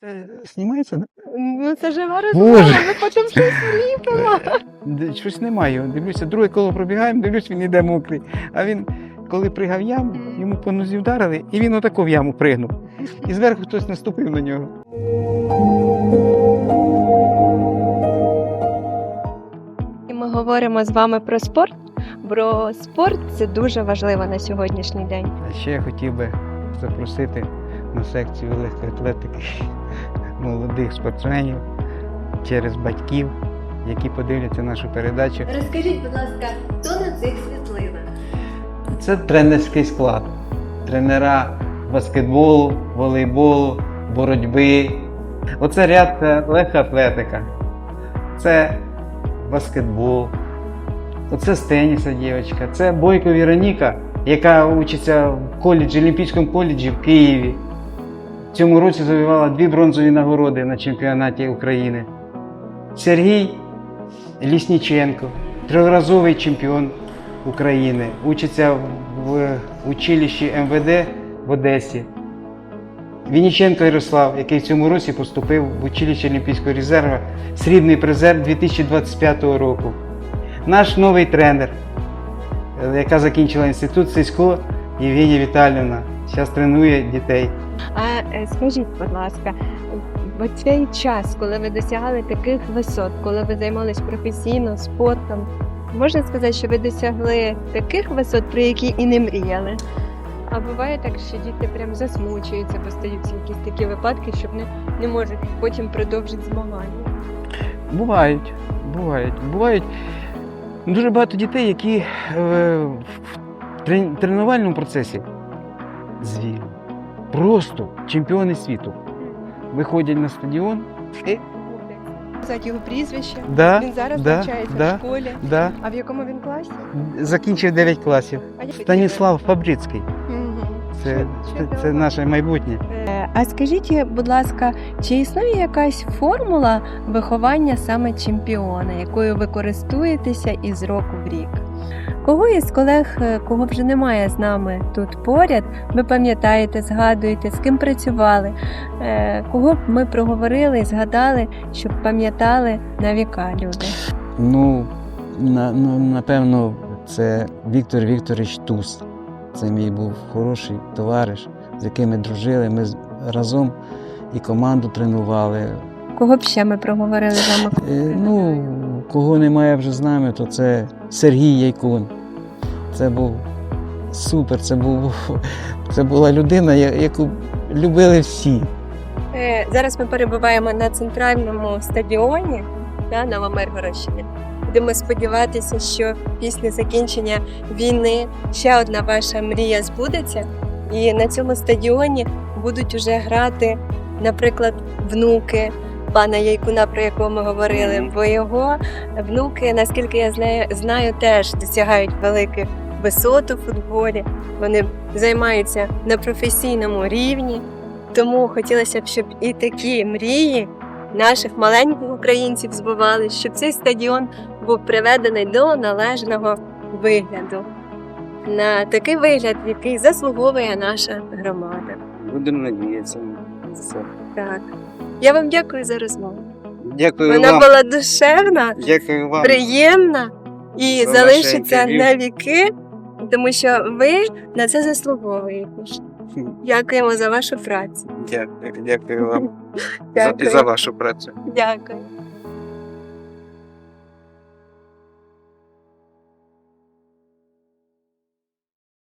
Це знімається? да? Ну це жива розмова, ми потім щось ліпимо. Щось немає. Дивлюся, друге коло пробігаємо, дивлюсь, він іде мокрий. А він, коли пригав яму, йому по нозі вдарили, і він отако в яму пригнув. І зверху хтось наступив на нього. І ми говоримо з вами про спорт. Бо спорт це дуже важливо на сьогоднішній день. А ще я хотів би запросити на секцію легкої атлетики молодих спортсменів через батьків, які подивляться нашу передачу. Розкажіть, будь ласка, хто на цих світлинах? Це тренерський склад. Тренера баскетболу, волейболу, боротьби. Оце ряд е, легка атлетика. Це баскетбол. Оце з теніса дівчинка. Це Бойко Віроніка, яка учиться в коледжі, Олімпійському коледжі в Києві. Цьому році завоювала дві бронзові нагороди на чемпіонаті України. Сергій Лісніченко, триразовий чемпіон України, учиться в училищі МВД в Одесі. Вінниченко Ярослав, який в цьому році поступив в училище Олімпійського резерву, срібний призер 2025 року. Наш новий тренер, е, яка закінчила інститут Сисько Євгенія Віталіївна, зараз тренує дітей. А е, скажіть, будь ласка, в цей час, коли ви досягали таких висот, коли ви займалися професійно спортом, можна сказати, що ви досягли таких висот, про які і не мріяли. А буває так, що діти прям засмучуються, бо стаються якісь такі випадки, що вони не можуть потім продовжити змагання. Бувають, бувають, бувають дуже багато дітей, які е, в трен- тренувальному процесі звірі. Просто чемпіони світу. Виходять на стадіон. І, його прізвище. да, Він зараз да, навчається да, в школі. да, А в якому він класі? закінчив 9 класів. Станіслав Фабрицький. Це, це, це наше майбутнє. Е, А скажіть, будь ласка, чи існує якась формула виховання саме чемпіона, якою ви користуєтеся із року в рік? Кого із колег, е, кого вже немає з нами тут поряд, ви пам'ятаєте, згадуєте, з ким працювали, Е, кого б ми проговорили, згадали, щоб пам'ятали на віка люди? Ну, на, ну, напевно, це Віктор Вікторович Туз. Це мій був хороший товариш, з яким ми дружили. Ми разом і команду тренували. Кого б ще ми проговорили з вами? Е, Ну, кого немає вже з нами, то це Сергій Яйкун. Це був супер, це, був, це була людина, яку любили всі. Е, Зараз ми перебуваємо на центральному стадіоні да, Новомиргородщини. Будемо сподіватися, що після закінчення війни ще одна ваша мрія збудеться, і на цьому стадіоні будуть уже грати, наприклад, внуки пана Яйкуна, про якого ми говорили. Бо його внуки, наскільки я знаю, знаю, теж досягають великих висот у футболі. Вони займаються на професійному рівні. Тому хотілося б, щоб і такі мрії наших маленьких українців збували, щоб цей стадіон був приведений до належного вигляду, на такий вигляд, який заслуговує наша громада. Будемо надіятися. на це. Так. Я вам дякую за розмову. Дякую Вона вам. була душевна, Дякую вам. приємна і За ваше залишиться на віки, тому що ви на це заслуговуєте. Дякуємо за вашу працю. Дякую, дякую вам Дякую. вашу працю. Дякую.